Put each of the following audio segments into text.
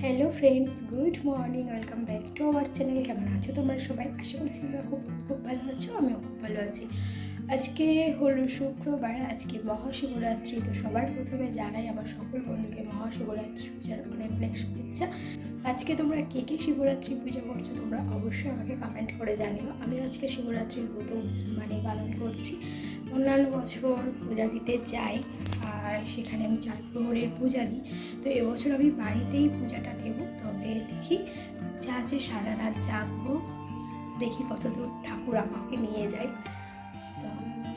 Hello friends good morning welcome back to our channel কেমন আছো তোমরা সবাই? আশা করছি তোমরা খুব খুব ভালো আছো, আমিও খুব ভালো আছি। আজকে হলো শুক্রবার, আজকে মহাশিবরাত্রি, তো সবার প্রথমে জানাই আমার সকল বন্ধুকে মহাশিবরাত্রি পূজার অনেক অনেক শুভেচ্ছা। আজকে তোমরা কে কে শিবরাত্রি পুজো করছ তোমরা অবশ্যই আমাকে কমেন্ট করে জানিও। আমি আজকে শিবরাত্রির ব্রত মানে পালন করছি। অন্যান্য বছর পূজা দিতে যাই আর সেখানে আমি চার প্রহরের পূজা দিই। তো এবছর আমি বাড়িতেই পূজাটা দেবো। তবে দেখি যা আছে সারা রাত জাগবো। দেখি কতদূর ঠাকুর আমাকে নিয়ে যায়।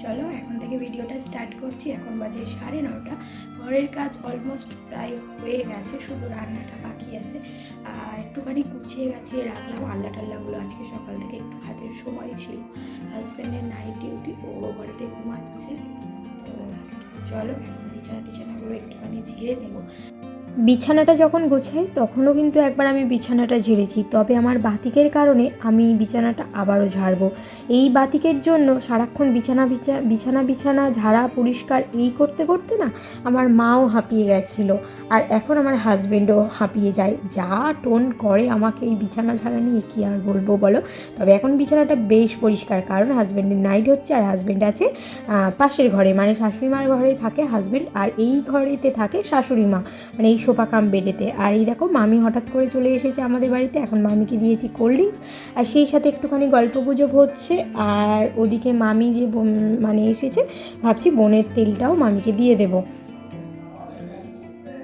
চলো, এখন থেকে ভিডিওটা স্টার্ট করছি। এখন বাজে সাড়ে নটা। ঘরের কাজ অলমোস্ট প্রায় হয়ে গেছে, শুধু রান্নাটা বাকি আছে। আর একটুখানি গুছিয়ে গাছিয়ে রাখলাম। আল্লা টাল্লাগুলো আজকে সকাল থেকে একটু হাতের সময় ছিল। হাজব্যান্ডের নাইট ডিউটি ও ঘরেতে ঘুমাচ্ছে। তো চলো, এখন বিছানা টিছানাগুলো একটুখানি ঝেড়ে নেব। বিছানাটা যখন গোছাই, তখনও কিন্তু একবার আমি বিছানাটা ঝেড়েছি। তবে আমার বাতিকের কারণে আমি বিছানাটা আবারও ঝাড়বো। এই বাতিকের জন্য সারাক্ষণ বিছানা বিছা বিছানা বিছানা ঝাড়া পরিষ্কার এই করতে করতে না আমার মাও হাঁপিয়ে গেছিল। আর এখন আমার হাজব্যান্ডও হাঁপিয়ে যায়। যা টোন করে আমাকে এই বিছানা ঝাড়া নিয়ে কী আর বলব বলো? তবে এখন বিছানাটা বেশ পরিষ্কার। কারণ হাজব্যান্ডের নাইট হচ্ছে আর হাজব্যান্ড আছে পাশের ঘরে। মানে শাশুড়ি মার ঘরে থাকে হাজব্যান্ড আর এই ঘরেতে থাকে শাশুড়ি মা। মানে এই সোফা কাম বেডেতে আর এই দেখো, মামি হঠাৎ করে চলে এসেছে আমাদের বাড়িতে। এখন মামিকে দিয়েছি কোল্ড ড্রিঙ্কস আর সেই সাথে একটুখানি গল্প গুজব হচ্ছে। আর ওদিকে মামি যে মানে এসেছে, ভাবছি বোনের তেলটাও মামিকে দিয়ে দেবো।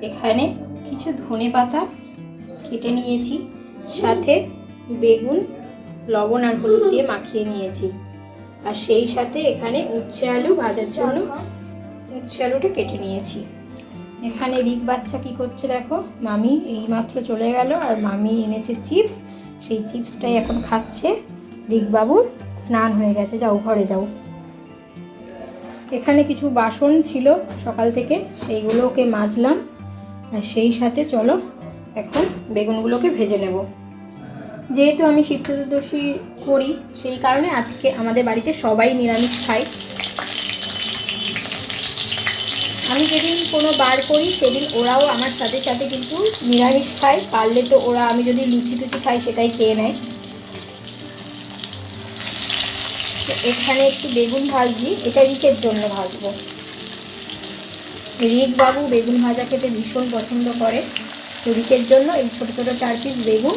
এখানে কিছু ধনে পাতা কেটে নিয়েছি। সাথে বেগুন, লবণ আর হলুদ দিয়ে মাখিয়ে নিয়েছি। আর সেই সাথে এখানে উচ্ছে আলু ভাজার জন্য উচ্ছে আলুটা কেটে নিয়েছি। এখানে রিক বাচ্চা কি করছে দেখো? মামি এইমাত্র চলে গেল আর মামি এনেছে চিপস। সেই চিপসটাই এখন খাচ্ছে। রিক বাবুর স্নান হয়ে গেছে। যাও, ঘরে যাও। এখানে কিছু বাসন ছিল সকাল থেকে, সেইগুলোকে মাজলাম। আর সেই সাথে চলো, এখন বেগুনগুলোকে ভেজে নেব। যেহেতু আমি শিব চতুর্দশী করি, সেই কারণে আজকে আমাদের বাড়িতে সবাই নিরামিষ খায়। আমি যেদিন কোনো বার করি, সেদিন ওরাও আমার সাথে সাথে কিন্তু নিরামিষ খায়। পারলে তো ওরা আমি যদি লুচি টুচি খাই, সেটাই খেয়ে নেয়। এখানে একটু বেগুন ভাজছি এটা রিকের জন্য ভাজবো। রিক বাবু বেগুন ভাজা খেতে ভীষণ পছন্দ করে। তো রিকের জন্য এই ছোটো ছোটো চার পিস বেগুন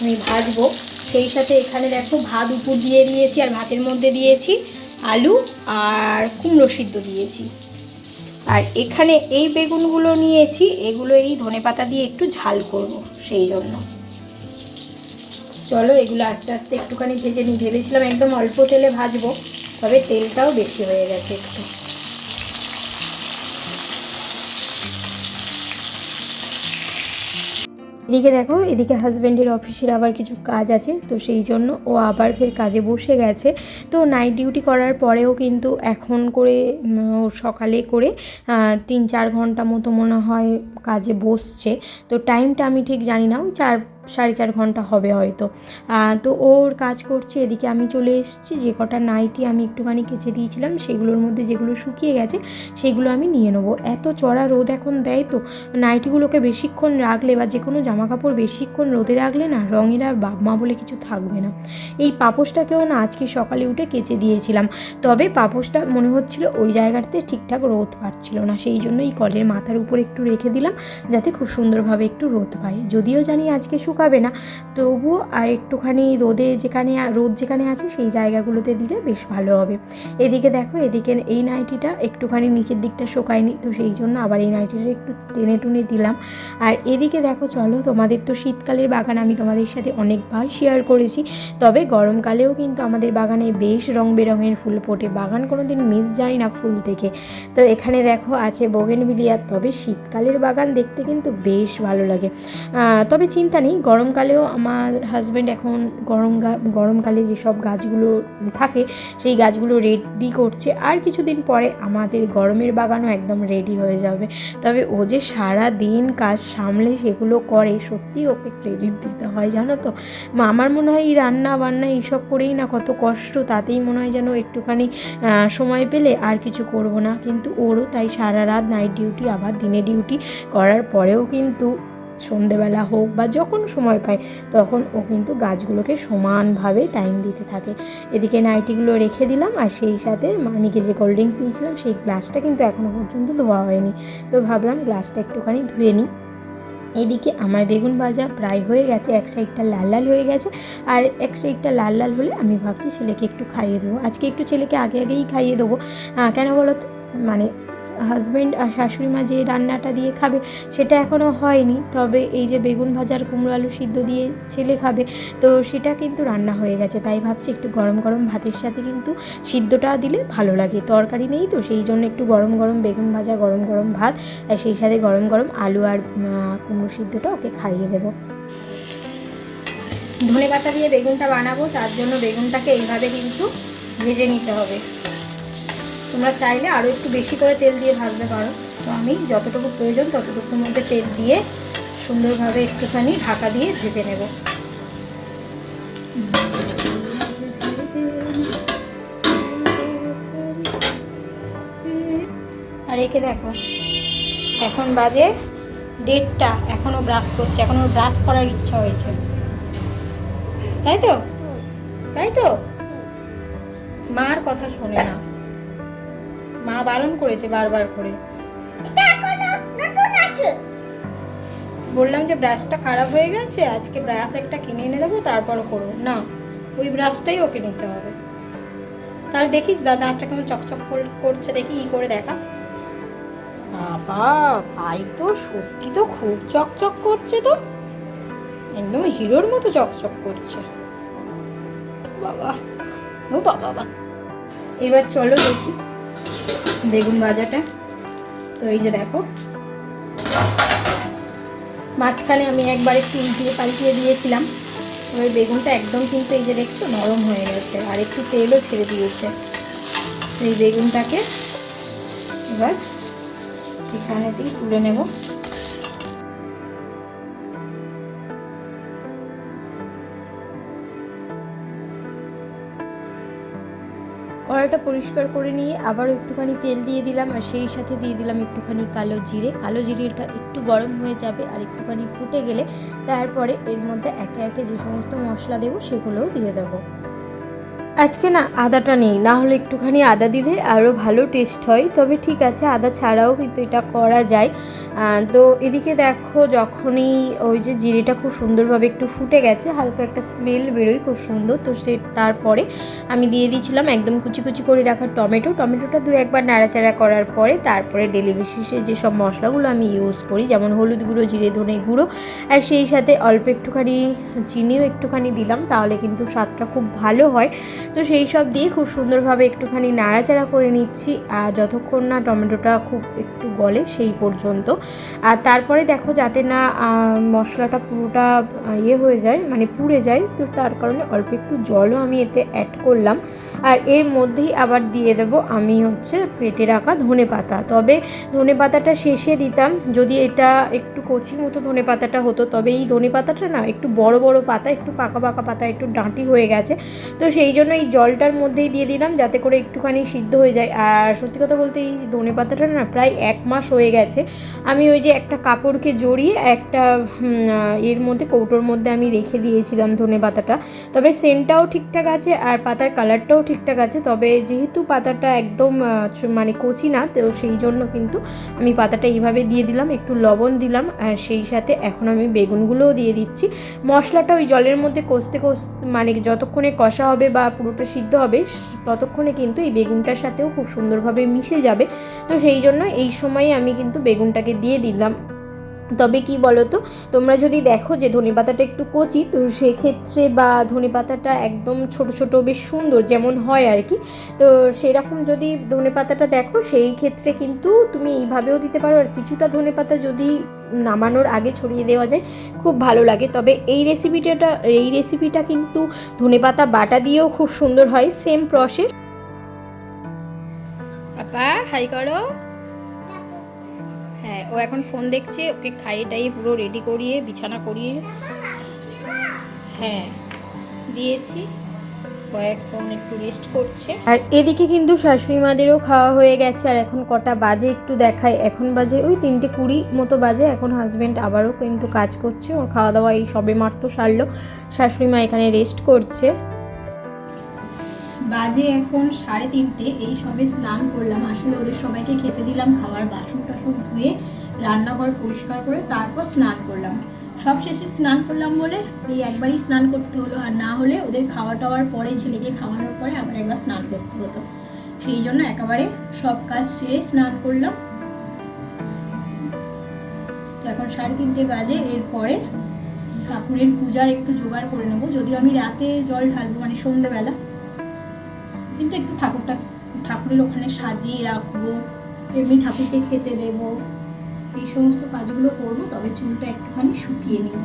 আমি ভাজবো। সেই সাথে এখানে দেখো ভাত উপর দিয়ে দিয়েছি, আর ভাতের মধ্যে দিয়েছি আলু আর কুমড়ো সিদ্ধ দিয়েছি। আর এখানে এই বেগুনগুলো নিয়েছি, এগুলো এই ধনে পাতা দিয়ে একটু ঝাল করব সেই জন্য। চলো এগুলো আস্তে আস্তে একটুখানি ভেজে নিই। ভেবেছিলাম একদম অল্প তেলে ভাজবো, তবে তেলটাও বেশি হয়ে গেছে একটু। এদিকে দেখো, এদিকে হাজব্যান্ডের অফিসের আবার কিছু কাজ আছে, তো সেই জন্য ও আবার ফের কাজে বসে গেছে। তো নাইট ডিউটি করার পরেও কিন্তু এখন করে ও সকালে করে তিন চার ঘণ্টা মতো মনে হয় কাজে বসছে। তো টাইমটা আমি ঠিক জানি না চার সাড়ে চার ঘণ্টা হবে হয়তো। তো ওর কাজ করছে, এদিকে আমি চলে এসেছি, যে কটা নাইটি আমি একটুখানি কেচে দিয়েছিলাম, সেগুলোর মধ্যে যেগুলো শুকিয়ে গেছে, সেগুলো আমি নিয়ে নেব। এত চড়া রোদ এখন দেয় তো নাইটিগুলোকে বেশিক্ষণ রাখলে বা যে কোনো জামা কাপড় বেশিক্ষণ রোদে রাখলে না, রঙের আর বাপমা বলে কিছু থাকবে না। এই পাপোশটাকেও না আজকে সকালে উঠে কেচে দিয়েছিলাম, তবে পাপোশটা মনে হচ্ছিল ওই জায়গাটাতে ঠিকঠাক রোদ পাচ্ছিল না, সেই জন্য এই কলের মাথার উপর একটু রেখে দিলাম, যাতে খুব সুন্দরভাবে একটু রোদ পায়। যদিও জানি আজকে শুকাবে না। তবুও একটুখানি রোদে যেখানে রোদ যেখানে আছে সেই জায়গাগুলোতে দিলে বেশ ভালো হবে। এদিকে দেখো, এদিকে এই নাইটিটা একটুখানি নিচের দিকটা শোকায়নি, তো সেই জন্য আবার এই নাইটিটা একটু টেনে টুনে দিলাম। আর এদিকে দেখো, চলো তোমাদের তো শীতকালের বাগান আমি তোমাদের সাথে অনেকবার শেয়ার করেছি, তবে গরমকালেও কিন্তু আমাদের বাগানে বেশ রং বেরঙের ফুল ফোটে। বাগান কোনো দিন মিস যায় না ফুল থেকে তো এখানে দেখো, আছে বোগেনভিলিয়া, তবে শীতকালের বাগান দেখতে কিন্তু বেশ ভালো লাগে। তবে চিন্তা নেই গরমকালেও আমার হাজব্যান্ড এখন গরম গরমকালে যেসব গাছগুলো থাকে, সেই গাছগুলো রেডি করছে। আর কিছুদিন পরে আমাদের গরমের বাগানও একদম রেডি হয়ে যাবে। তবে ও যে সারা দিন কাজ সামলে সেগুলো করে, সত্যি ওকে ক্রেডিট দিতে হয়, জানো তো? আমার মনে হয় এই রান্না বান্না এইসব করেই না কত কষ্ট, তাতেই মনে হয় যেন একটুখানি সময় পেলে আর কিছু করব না। কিন্তু ওরও তাই সারা রাত নাইট ডিউটি আবার দিনে ডিউটি করার পরেও কিন্তু সন্ধেবেলা হোক বা যখন সময় পায়, তখন ও কিন্তু গাছগুলোকে সমানভাবে টাইম দিতে থাকে। এদিকে নাইটিগুলো রেখে দিলাম আর সেই সাথে মামিকে যে কোল্ড ড্রিঙ্কস দিয়েছিলাম, সেই গ্লাসটা কিন্তু এখনও পর্যন্ত ধোয়া হয়নি। তো ভাবলাম গ্লাসটা একটুখানি ধুয়ে নিই। এদিকে আমার বেগুন ভাজা প্রায় হয়ে গেছে, এক সাইডটা লাল লাল হয়ে গেছে আর এক সাইডটা লাল লাল হলে আমি ভাবছি ছেলেকে একটু খাইয়ে দেবো। আজকে একটু ছেলেকে আগে আগেই খাইয়ে দেবো। কেন বলো তো মানে হাজব্যান্ড আর শাশুড়ি মা যে রান্নাটা দিয়ে খাবে সেটা এখনও হয়নি। তবে এই যে বেগুন ভাজার কুমড়ো আলু সিদ্ধ দিয়ে ছেলে খাবে, তো সেটা কিন্তু রান্না হয়ে গেছে। তাই ভাবছি একটু গরম গরম ভাতের সাথে কিন্তু সিদ্ধটা দিলে ভালো লাগে। তরকারি নেই তো, সেই জন্য একটু গরম গরম বেগুন ভাজা, গরম গরম ভাত আর সেই সাথে গরম গরম আলু আর কুমড়ো সিদ্ধটা ওকে খাইয়ে দেবো। ধনে পাতা দিয়ে বেগুনটা বানাবো, তার জন্য বেগুনটাকে এইভাবে কিন্তু ভেজে নিতে হবে। তোমরা চাইলে আরও একটু বেশি করে তেল দিয়ে ভাজতে পারো। তো আমি যতটুকু প্রয়োজন ততটুকুর মধ্যে তেল দিয়ে সুন্দরভাবে একটুখানি ঢাকা দিয়ে ভেজে নেব। আর একে দেখো, এখন বাজে ডেটটা এখনও ব্রাশ করছে এখনও ব্রাশ করার ইচ্ছা হয়েছে। তাই তো? তাই তো? মার কথা শোনে না। মা বারণ করেছে বারবার করে। বললাম যে ব্রাশটা খারাপ হয়ে গেছে আজকে ব্রাশ একটা কিনে এনে দেবো তারপর করো। না ওই ব্রাশটাই ওকে নিতে হবে। তাহলে দেখিস দাদা একটা কেমন চকচক কর- করছে দেখি ই করে দেখা। বাবা ভাই তো সত্যি তো খুব চকচক করছে তো। একদম হিরোর মতো চকচক করছে। বাবা ও বাবা বাবা। এবার চলো দেখি। বেগুন ভাজাটা। তো এই যে দেখো। মাঝখানে আমি একবার একটু উল্টিয়ে পাল্টিয়ে দিয়েছিলাম। ওই বেগুনটা একদম কিন্তু এই যে দেখছ নরম হয়ে গেছে, আর একটু তেলও ছেড়ে দিয়েছে। এই বেগুনটাকে এবার এখানে দিয়ে তুলে নেব। কড়াইটা পরিষ্কার করে নিয়ে আবার একটুখানি তেল দিয়ে দিলাম, আর সেই সাথে দিয়ে দিলাম একটুখানি কালো জিরে। কালো জিরেটা একটু গরম হয়ে যাবে আর একটুখানি ফুটে গেলে তারপরে এর মধ্যে একে একে যে সমস্ত মশলা দেবো সেগুলোও দিয়ে দেবো। আজকে না আদাটা নেই, না হলে একটুখানি আদা দিলে আরও ভালো টেস্ট হয়। তবে ঠিক আছে, আদা ছাড়াও কিন্তু এটা করা যায়। তো এদিকে দেখো যখনই ওই যে জিরেটা খুব সুন্দরভাবে একটু ফুটে গেছে, হালকা একটা স্মেল বেরোয় খুব সুন্দর। তো সে তারপরে আমি দিয়ে দিয়েছিলাম একদম কুচি কুচি করে রাখা টমেটো। টমেটোটা দু একবার নাড়াচাড়া করার পরে তারপরে ডেলি বেসিসে যেসব মশলাগুলো আমি ইউজ করি, যেমন হলুদ গুঁড়ো, জিরে ধনে গুঁড়ো, আর সেই সাথে অল্প একটুখানি চিনিও একটুখানি দিলাম, তাহলে কিন্তু স্বাদটা খুব ভালো হয়। তো সেই সব দিয়ে খুব সুন্দরভাবে একটুখানি নাড়াচাড়া করে নিচ্ছি। আর যতক্ষণ না টমেটোটা খুব একটু গলে সেই পর্যন্ত। আর তারপরে দেখো যাতে না মশলাটা পুরোটা ইয়ে হয়ে যায় মানে পুড়ে যায়, তো তার কারণে অল্প একটু জলও আমি এতে অ্যাড করলাম। আর এর মধ্যেই আবার দিয়ে দেব আমি হচ্ছে কেটে রাখা ধনে পাতা। তবে ধনে পাতাটা শেষে দিতাম, যদি এটা একটু কচি মতো ধনে পাতাটা হতো, তবে এই ধনে পাতাটা না একটু বড় বড় পাতা, একটু পাকা পাকা পাতা, একটু ডাঁটি হয়ে গেছে। তো সেই জন্য এই জলটার মধ্যেই দিয়ে দিলাম যাতে করে একটুখানি সিদ্ধ হয়ে যায়। আর সত্যি কথা বলতে এই ধনে পাতাটা না প্রায় এক মাস হয়ে গেছে। আমি ওই যে একটা কাপড়কে জড়িয়ে একটা এর মধ্যে কৌটোর মধ্যে আমি রেখে দিয়েছিলাম ধনে পাতাটা। তবে সেন্টটাও ঠিকঠাক আছে আর পাতার কালারটাও ঠিকঠাক আছে। তবে যেহেতু পাতাটা একদম মানে কচি না, তো সেই জন্য কিন্তু আমি পাতাটা এইভাবে দিয়ে দিলাম, একটু লবণ দিলাম। আর সেই সাথে এখন আমি বেগুনগুলোও দিয়ে দিচ্ছি। মশলাটা ওই জলের মধ্যে কষতে কষতে মানে যতক্ষণে কষা হবে বা পুরোটা সিদ্ধ হবে। ততক্ষণে কিন্তু এই বেগুনটার সাথেও খুব সুন্দরভাবে মিশে যাবে। তো সেই জন্য এই সময় আমি কিন্তু বেগুনটাকে দিয়ে দিলাম। তবে কি বলো তো তোমরা যদি দেখো যে ধনে পাতাটা একটু কচি, তো সেক্ষেত্রে বা ধনে পাতাটা একদম ছোট ছোট বেশ সুন্দর যেমন হয় আর কি, তো সেরকম যদি ধনে পাতাটা দেখো, সেই ক্ষেত্রে কিন্তু তুমি এইভাবেও দিতে পারো। আর কিছুটা ধনে পাতা যদি নামানোর আগে ছড়িয়ে দেওয়া যায়, খুব ভালো লাগে। তবে এই রেসিপিটা এই রেসিপিটা কিন্তু ধনেপাতা বাটা দিয়েও খুব সুন্দর হয় সেম প্রসেস পাপা, হাই করো। হ্যাঁ ও এখন ফোন দেখছে, ওকে খাইয়ে টাইয়ে পুরো রেডি করিয়ে, বিছানা করিয়ে। হ্যাঁ দিয়েছি। এখন একটু রেস্ট করছে। আর এদিকে কিন্তু শাশুড়ি মাদেরও খাওয়া হয়ে গেছে আর এখন কটা বাজে একটু দেখায় এখন বাজে ওই তিনটে কুড়ি মতো বাজে এখন হাজব্যান্ড আবারও কিন্তু কাজ করছে ওর খাওয়া দাওয়া এই সবে মাত্র সারলো। শাশুড়ি মা এখানে রেস্ট করছে। বাজে এখন সাড়ে তিনটে এই সবে স্নান করলাম। আসলে ওদের সবাইকে খেতে দিলাম খাবার বাসন টাসন ধুয়ে রান্নাঘর পরিষ্কার করে তারপর স্নান করলাম। সব শেষে স্নান করলাম বলে এই একবারই স্নান করতে হলো। আর না হলে ওদের খাওয়া টাওয়ার পরে, ছেলেকে খাওয়ানোর পরে আবার একবার স্নান করতে হতো। সেই জন্য একেবারে সব কাজ সেরে স্নান করলাম। এখন সাড়ে তিনটে বাজে। এরপরে ঠাকুরের পূজার একটু জোগাড় করে নেব। যদিও আমি রাতে জল ঢালবো মানে সন্ধ্যেবেলা কিন্তু একটু ঠাকুরটা, ঠাকুরের ওখানে সাজিয়ে রাখব। এমনি ঠাকুরকে খেতে দেব। এই সমস্ত কাজগুলো করব, তবে চুলটা একটুখানি শুকিয়ে নিই।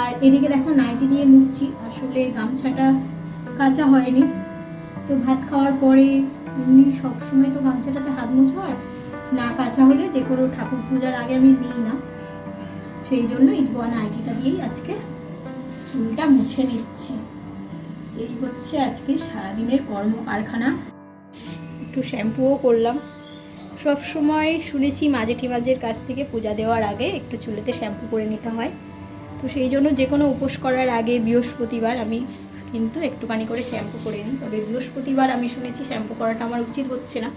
আর এদিকে দেখো, নাইটি দিয়ে মুছছি। আসলে গামছাটা কাঁচা হয়নি। তো ভাত খাওয়ার পরে এমনি সবসময় তো গামছাটাতে হাত মোছা হয়। না কাঁচা হলে যে কোনো ঠাকুর পূজার আগে আমি নিই না। সেই জন্য এই ধোয়া নাইটিটা দিয়েই আজকে চুলটা মুছে নিচ্ছি। এই হচ্ছে আজকে সারাদিনের কর্ম কারখানা একটু শ্যাম্পুও করলাম। সব সময় শুনেছি মাঝে মাঝের কাছ থেকে পূজা দেওয়ার আগে একটু চুলেতে শ্যাম্পু করে নিতে হয়। তো সেই জন্য যে কোনো উপোস করার আগে বৃহস্পতিবার আমি কিন্তু একটুখানি করে শ্যাম্পু করে নিই। তবে বৃহস্পতিবার আমি শুনেছি শ্যাম্পু করাটা আমার উচিত হচ্ছে না।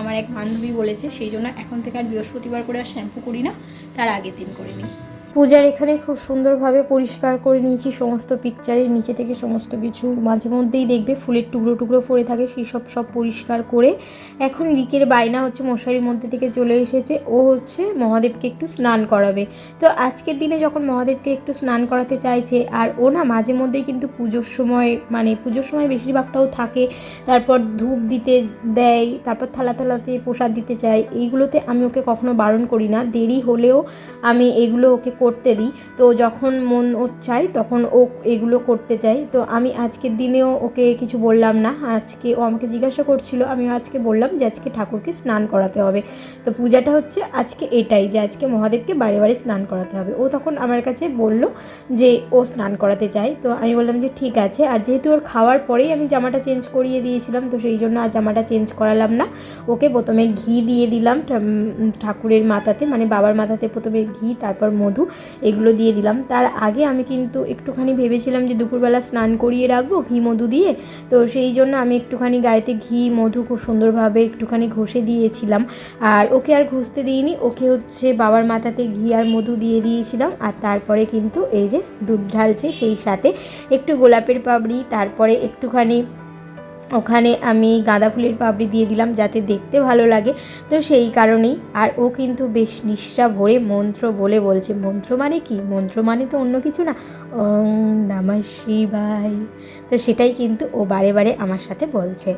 আমার এক বান্ধবী বলেছে, সেই জন্য এখন থেকে আর বৃহস্পতিবার করে আর শ্যাম্পু করি না, তার আগের দিন করে নিই। পূজার এখানে খুব সুন্দরভাবে পরিষ্কার করে নিয়েছি সমস্ত পিকচারের নিচে থেকে সমস্ত কিছু। মাঝে মধ্যেই দেখবে ফুলের টুকরো টুকরো পড়ে থাকে সেই সব সব পরিষ্কার করে। এখন রিকের বায়না হচ্ছে মশারির মধ্যে থেকে চলে এসেছে। ও হচ্ছে মহাদেবকে একটু স্নান করাবে। তো আজকের দিনে যখন মহাদেবকে একটু স্নান করাতে চাইছে, আর ও না মাঝে মধ্যেই কিন্তু পুজোর সময় মানে পুজোর সময় বেশিরভাগটাও থাকে। তারপর ধূপ দিতে দেয়, তারপর থালা থালাতে প্রসাদ দিতে চায়। এইগুলোতে আমি ওকে কখনো বারণ করি না। দেরি হলেও আমি এগুলো ওকে করতে দিই। তো যখন মন চাই তখন ও এগুলো করতে চাই তো আমি আজকের দিনেও ওকে কিছু বললাম না। আজকে ও আমাকে জিজ্ঞাসা করছিল আমি আজকে বললাম যে আজকে ঠাকুরকে স্নান করাতে হবে। তো পূজাটা হচ্ছে আজকে এটাই যে আজকে মহাদেবকে বারে বারে স্নান করাতে হবে। ও তখন আমার কাছে বলল যে ও স্নান করাতে চায়। তো আমি বললাম যে ঠিক আছে। আর যেহেতু ওর খাওয়ার পরেই আমি জামাটা চেঞ্জ করিয়ে দিয়েছিলাম, তো সেই জন্য আর জামাটা চেঞ্জ করালাম না। ওকে প্রথমে ঘি দিয়ে দিলাম ঠাকুরের মাথাতে মানে বাবার মাথাতে প্রথমে ঘি, তারপর মধু এগুলো দিয়ে দিলাম। তার আগে আমি কিন্তু একটুখানি ভেবেছিলাম যে দুপুরবেলা স্নান করিয়ে রাখব ঘি, মধু দিয়ে। তো সেই জন্য আমি একটুখানি গায়েতে ঘি, মধু খুব সুন্দরভাবে একটুখানি ঘষে দিয়েছিলাম। আর ওকে আর ঘষতে দিইনি, ওকে হচ্ছে বাবার মাথাতে ঘি আর মধু দিয়ে দিয়েছিলাম। আর তারপরে কিন্তু এই যে দুধ ঢালছে সেই সাথে একটু গোলাপের পাপড়ি তারপরে একটুখানি ওখানে আমি গাঁদা ফুলের পাপড়ি দিয়ে দিলাম যাতে দেখতে ভালো লাগে। তো সেই কারণেই আর ও কিন্তু বেশ নিষ্ঠা ভরে মন্ত্র বলে বলছে। মন্ত্র মানে কি? মন্ত্র মানে তো অন্য কিছু না। ওং নমঃ শিবায়। তো সেটাই কিন্তু ও বারে বারে আমার সাথে বলছে।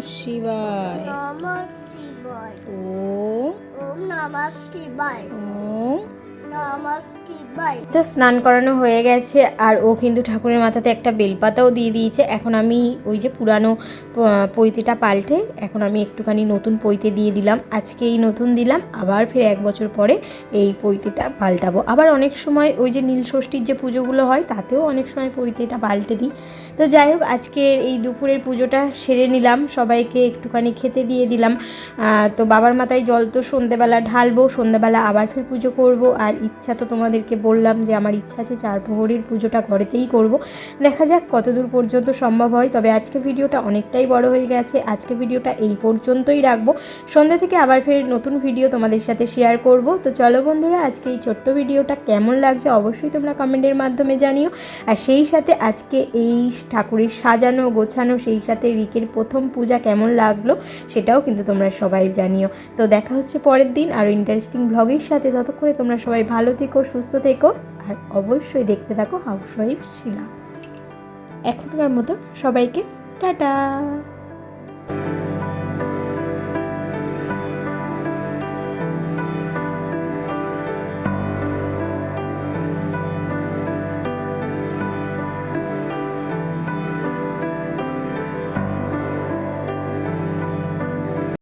শিবায়। নমঃ শিবায়। ওম ওম নমঃ শিবায়। শিবায় তো স্নান করানো হয়ে গেছে, আর ও কিন্তু ঠাকুরের মাথাতে একটা বেলপাতাও দিয়ে দিয়েছে। এখন আমি ওই যে পুরানো পৈতেটা পাল্টে, এখন আমি একটুখানি নতুন পৈতে দিয়ে দিলাম। আজকে এই নতুন দিলাম, আবার ফের এক বছর পরে এই পৈতেটা পাল্টাবো। আবার অনেক সময় ওই যে নীল ষষ্ঠীর যে পুজোগুলো হয়, তাতেও অনেক সময় পৈতেটা পাল্টে দিই। তো যাই হোক, আজকে এই দুপুরের পুজোটা সেরে নিলাম, সবাইকে একটুখানি খেতে দিয়ে দিলাম। তো বাবার মাথায় জল তো সন্ধেবেলা ঢালবো, সন্ধেবেলা আবার ফের পুজো করব, আর ইচ্ছা তো তোমাদেরকে বললাম যে আমার ইচ্ছা আছে চার প্রহরীর পুজোটা ঘরেতেই করব। দেখা যাক কতদূর পর্যন্ত সম্ভব হয়। তবে আজকে ভিডিওটা অনেকটাই বড় হয়ে গেছে। আজকে ভিডিওটা এই পর্যন্তই রাখব। সন্ধ্যা থেকে আবার ফের নতুন ভিডিও তোমাদের সাথে শেয়ার করব। তো চলো বন্ধুরা, আজকে এই ছোট্ট ভিডিওটা কেমন লাগছে অবশ্যই তোমরা কমেন্টের মাধ্যমে জানিও। আর সেই সাথে আজকে এই ঠাকুরের সাজানো, গোছানো, সেই সাথে রিকের প্রথম পূজা কেমন লাগল সেটাও কিন্তু তোমরা সবাই জানিও। তো দেখা হচ্ছে পরের দিন আরও ইন্টারেস্টিং ব্লগের সাথে। ততক্ষণে তোমরা সবাই ভালো থেকো সুস্থ থেকো আর অবশ্যই দেখতে থাকো ওয়াইফ শিলা। এখনকার মতো সবাইকে টাটা।